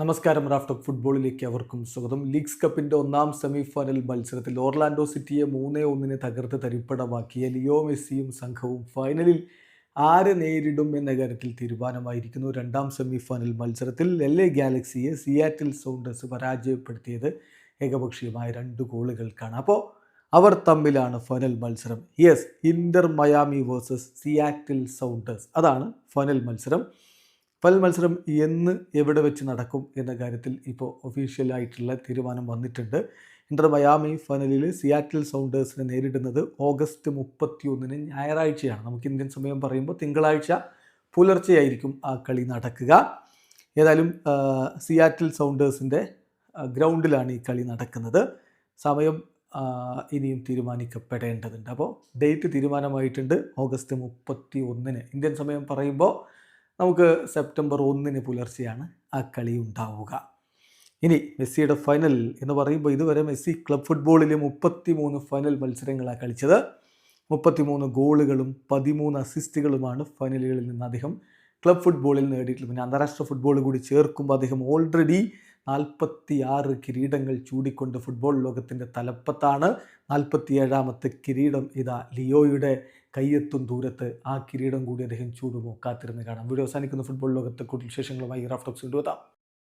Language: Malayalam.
നമസ്കാരം റാഫ്റ്റോക്ക് ഫുട്ബോളിലേക്ക് അവർക്കും സ്വാഗതം. ലീഗ്സ് കപ്പിന്റെ ഒന്നാം സെമി ഫൈനൽ മത്സരത്തിൽ ഓർലാൻഡോ സിറ്റിയെ മൂന്നേ ഒന്നിന് തകർത്ത് തരിപ്പടമാക്കിയ ലിയോ മെസ്സിയും സംഘവും ഫൈനലിൽ ആര് നേരിടും എന്ന കാര്യത്തിൽ തീരുമാനമായിരിക്കുന്നു രണ്ടാം സെമി ഫൈനൽ മത്സരത്തിൽ. എൽ എ ഗാലക്സിയെ സിയാറ്റിൽ സൗണ്ടേഴ്സ് പരാജയപ്പെടുത്തിയത് ഏകപക്ഷീയമായ രണ്ട് ഗോളുകൾക്കാണ്. അപ്പോൾ അവർ തമ്മിലാണ് ഫൈനൽ മത്സരം. Yes Inter Miami versus Seattle Sounders. അതാണ് ഫൈനൽ മത്സരം. ഫൈനൽ മത്സരം എന്ന് എവിടെ വെച്ച് നടക്കും എന്ന കാര്യത്തിൽ ഇപ്പോൾ ഒഫീഷ്യലായിട്ടുള്ള തീരുമാനം വന്നിട്ടുണ്ട്. ഇന്റർ മയാമി ഫൈനലിൽ സിയാറ്റിൽ സൗണ്ടേഴ്സിനെ നേരിടുന്നത് ഓഗസ്റ്റ് മുപ്പത്തി ഒന്നിന് ഞായറാഴ്ചയാണ്. നമുക്ക് ഇന്ത്യൻ സമയം പറയുമ്പോൾ തിങ്കളാഴ്ച പുലർച്ചെയായിരിക്കും ആ കളി നടക്കുക. ഏതായാലും സിയാറ്റിൽ സൗണ്ടേഴ്സിന്റെ ഗ്രൗണ്ടിലാണ് ഈ കളി നടക്കുന്നത്. സമയം ഇനിയും തീരുമാനിക്കപ്പെടേണ്ടതുണ്ട്. അപ്പോൾ ഡേറ്റ് തീരുമാനമായിട്ടുണ്ട് ഓഗസ്റ്റ് മുപ്പത്തി ഒന്നിന് ഇന്ത്യൻ സമയം പറയുമ്പോൾ നമുക്ക് സെപ്റ്റംബർ ഒന്നിന് പുലർച്ചെയാണ് ആ കളി ഉണ്ടാവുക. ഇനി മെസ്സിയുടെ ഫൈനൽ എന്ന് പറയുമ്പോൾ ഇതുവരെ മെസ്സി ക്ലബ് ഫുട്ബോളിൽ മുപ്പത്തി മൂന്ന് ഫൈനൽ മത്സരങ്ങളാണ് കളിച്ചത്. മുപ്പത്തിമൂന്ന് ഗോളുകളും പതിമൂന്ന് അസിസ്റ്റുകളുമാണ് ഫൈനലുകളിൽ നിന്ന് അദ്ദേഹം ക്ലബ് ഫുട്ബോളിൽ നേടിയിട്ടുള്ളത്. പിന്നെ അന്താരാഷ്ട്ര ഫുട്ബോൾ കൂടി ചേർക്കുമ്പോൾ അദ്ദേഹം ഓൾറെഡി നാൽപ്പത്തി ആറ് കിരീടങ്ങൾ ചൂടിക്കൊണ്ട് ഫുട്ബോൾ ലോകത്തിന്റെ തലപ്പത്താണ്. നാൽപ്പത്തിയേഴാമത്തെ കിരീടം ഇതാ ലിയോയുടെ കയ്യെത്തും ദൂരത്ത് ആ കിരീടം കൂടി അദ്ദേഹം ചൂടുമോ കാത്തിരുന്ന് കാണാം. വീഡിയോ അവസാനിക്കുന്ന. ഫുട്ബോൾ ലോകത്തെ കൂടുതൽ വിശേഷങ്ങളുമായി റാഫ്റ്റോക്സ് കൊണ്ടുവെത്താം